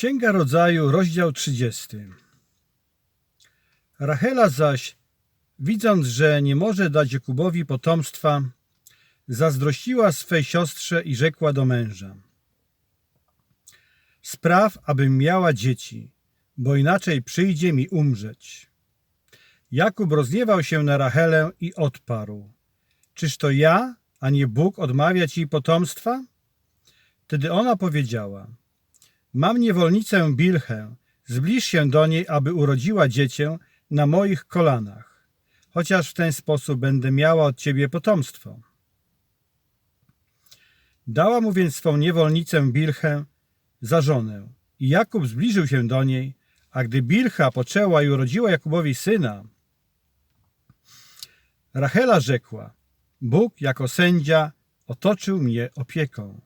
Księga Rodzaju, rozdział 30. Rachela zaś, widząc, że nie może dać Jakubowi potomstwa, zazdrościła swej siostrze i rzekła do męża. Spraw, abym miała dzieci, bo inaczej przyjdzie mi umrzeć. Jakub rozgniewał się na Rachelę i odparł. Czyż to ja, a nie Bóg odmawia ci potomstwa? Wtedy ona powiedziała. Mam niewolnicę Bilchę, zbliż się do niej, aby urodziła dziecię na moich kolanach, chociaż w ten sposób będę miała od ciebie potomstwo. Dała mu więc swą niewolnicę Bilchę za żonę i Jakub zbliżył się do niej, a gdy Bilcha poczęła i urodziła Jakubowi syna, Rachela rzekła, Bóg jako sędzia otoczył mnie opieką.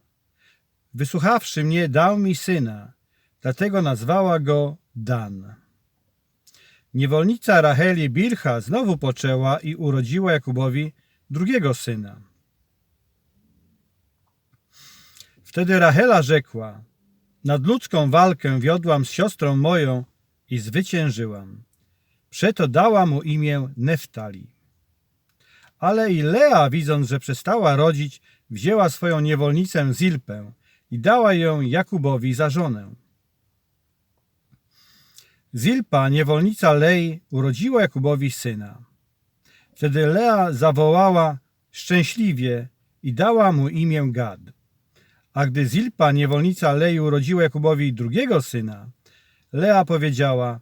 Wysłuchawszy mnie, dał mi syna, dlatego nazwała go Dan. Niewolnica Racheli Bilcha znowu poczęła i urodziła Jakubowi drugiego syna. Wtedy Rachela rzekła, nadludzką walkę wiodłam z siostrą moją i zwyciężyłam. Przeto dała mu imię Neftali. Ale i Lea, widząc, że przestała rodzić, wzięła swoją niewolnicę Zilpę i dała ją Jakubowi za żonę. Zilpa, niewolnica Lei, urodziła Jakubowi syna. Wtedy Lea zawołała szczęśliwie i dała mu imię Gad. A gdy Zilpa, niewolnica Lei, urodziła Jakubowi drugiego syna, Lea powiedziała,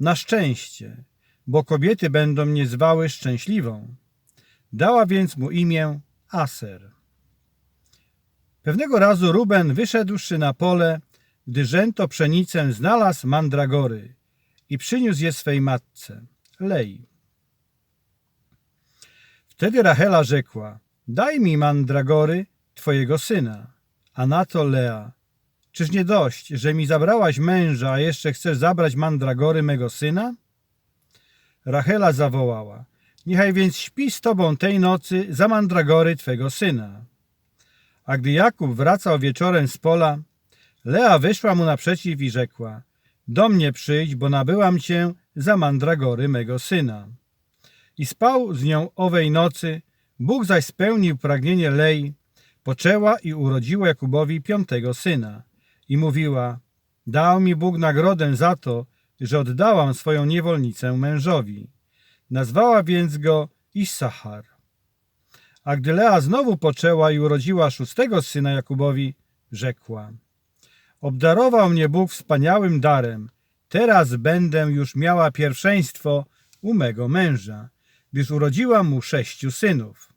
na szczęście, bo kobiety będą mnie zwały szczęśliwą. Dała więc mu imię Aser. Pewnego razu Ruben, wyszedłszy na pole, gdy rzęto pszenicę, znalazł mandragory i przyniósł je swej matce, Lei. Wtedy Rachela rzekła, daj mi mandragory twojego syna. A na to Lea, czyż nie dość, że mi zabrałaś męża, a jeszcze chcesz zabrać mandragory mego syna? Rachela zawołała, niechaj więc śpi z tobą tej nocy za mandragory twego syna. A gdy Jakub wracał wieczorem z pola, Lea wyszła mu naprzeciw i rzekła, do mnie przyjdź, bo nabyłam cię za mandragory mego syna. I spał z nią owej nocy, Bóg zaś spełnił pragnienie Lei, poczęła i urodziła Jakubowi piątego syna. I mówiła, dał mi Bóg nagrodę za to, że oddałam swoją niewolnicę mężowi. Nazwała więc go Issachar. A gdy Lea znowu poczęła i urodziła szóstego syna Jakubowi, rzekła, obdarował mnie Bóg wspaniałym darem, teraz będę już miała pierwszeństwo u mego męża, gdyż urodziłam mu sześciu synów.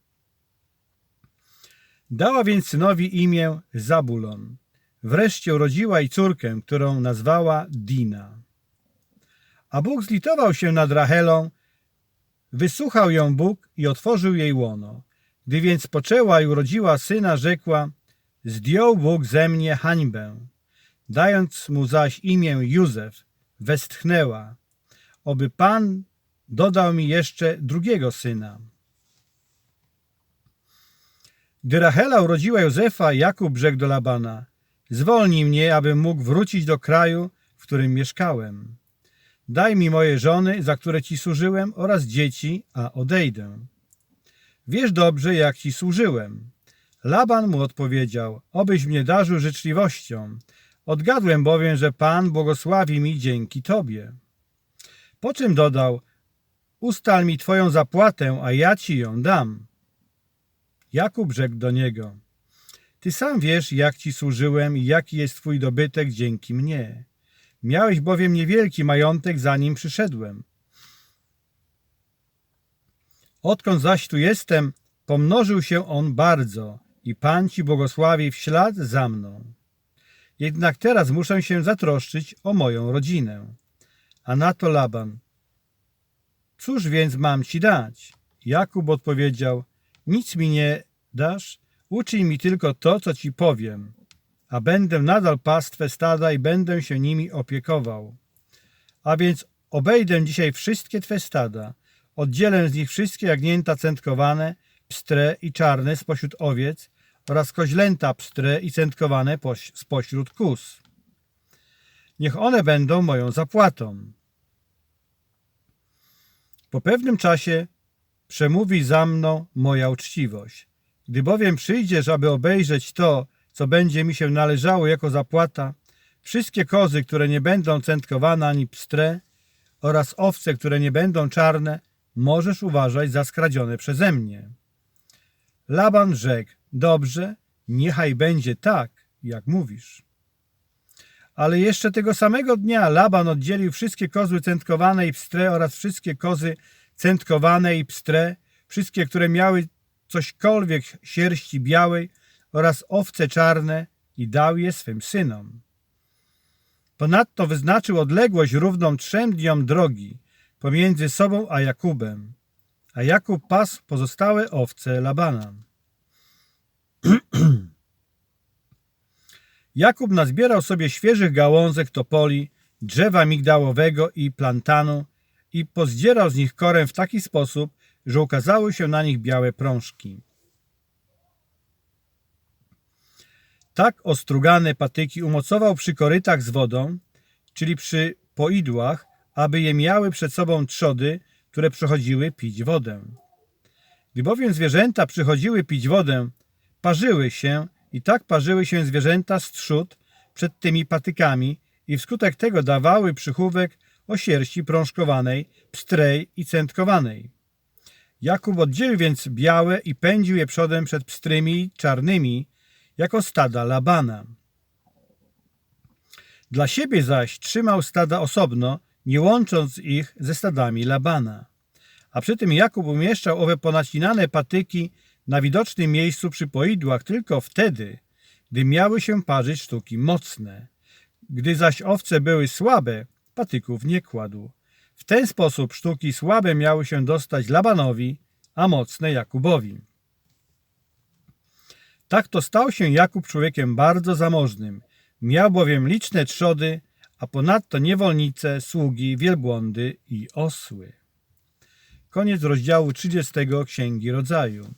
Dała więc synowi imię Zabulon. Wreszcie urodziła i córkę, którą nazwała Dina. A Bóg zlitował się nad Rachelą, wysłuchał ją Bóg i otworzył jej łono. Gdy więc poczęła i urodziła syna, rzekła, zdjął Bóg ze mnie hańbę. Dając mu zaś imię Józef, westchnęła, oby Pan dodał mi jeszcze drugiego syna. Gdy Rachela urodziła Józefa, Jakub rzekł do Labana, zwolnij mnie, abym mógł wrócić do kraju, w którym mieszkałem. Daj mi moje żony, za które ci służyłem, oraz dzieci, a odejdę. Wiesz dobrze, jak ci służyłem. Laban mu odpowiedział, obyś mnie darzył życzliwością. Odgadłem bowiem, że Pan błogosławi mi dzięki Tobie. Po czym dodał, ustal mi Twoją zapłatę, a ja Ci ją dam. Jakub rzekł do niego, Ty sam wiesz, jak Ci służyłem i jaki jest Twój dobytek dzięki mnie. Miałeś bowiem niewielki majątek, zanim przyszedłem. Odkąd zaś tu jestem, pomnożył się on bardzo i Pan Ci błogosławi w ślad za mną. Jednak teraz muszę się zatroszczyć o moją rodzinę. A na to Laban. Cóż więc mam Ci dać? Jakub odpowiedział, nic mi nie dasz, uczyń mi tylko to, co Ci powiem, a będę nadal pastwę stada i będę się nimi opiekował. A więc obejdę dzisiaj wszystkie Twe stada, oddzielę z nich wszystkie jagnięta centkowane, pstre i czarne spośród owiec oraz koźlęta pstre i centkowane spośród kus. Niech one będą moją zapłatą. Po pewnym czasie przemówi za mną moja uczciwość. Gdy bowiem przyjdziesz, aby obejrzeć to, co będzie mi się należało jako zapłata, wszystkie kozy, które nie będą centkowane ani pstre, oraz owce, które nie będą czarne, możesz uważać za skradzione przeze mnie. Laban rzekł, dobrze, niechaj będzie tak, jak mówisz. Ale jeszcze tego samego dnia Laban oddzielił wszystkie kozły centkowane i pstre oraz wszystkie kozy centkowane i pstre, wszystkie, które miały cośkolwiek sierści białej oraz owce czarne i dał je swym synom. Ponadto wyznaczył odległość równą trzem dniom drogi pomiędzy sobą a Jakubem, a Jakub pasł pozostałe owce Labana. Jakub nazbierał sobie świeżych gałązek topoli, drzewa migdałowego i plantanu i pozdzierał z nich korę w taki sposób, że ukazały się na nich białe prążki. Tak ostrugane patyki umocował przy korytach z wodą, czyli przy poidłach, aby je miały przed sobą trzody, które przychodziły pić wodę. Gdy bowiem zwierzęta przychodziły pić wodę, parzyły się i tak parzyły się zwierzęta z trzód przed tymi patykami i wskutek tego dawały przychówek o sierści prążkowanej, pstrej i centkowanej. Jakub oddzielił więc białe i pędził je przodem przed pstrymi i czarnymi, jako stada Labana. Dla siebie zaś trzymał stada osobno, nie łącząc ich ze stadami Labana. A przy tym Jakub umieszczał owe ponacinane patyki na widocznym miejscu przy poidłach tylko wtedy, gdy miały się parzyć sztuki mocne. Gdy zaś owce były słabe, patyków nie kładł. W ten sposób sztuki słabe miały się dostać Labanowi, a mocne Jakubowi. Tak to stał się Jakub człowiekiem bardzo zamożnym. Miał bowiem liczne trzody, a ponadto niewolnice, sługi, wielbłądy i osły. Koniec rozdziału 30 Księgi Rodzaju.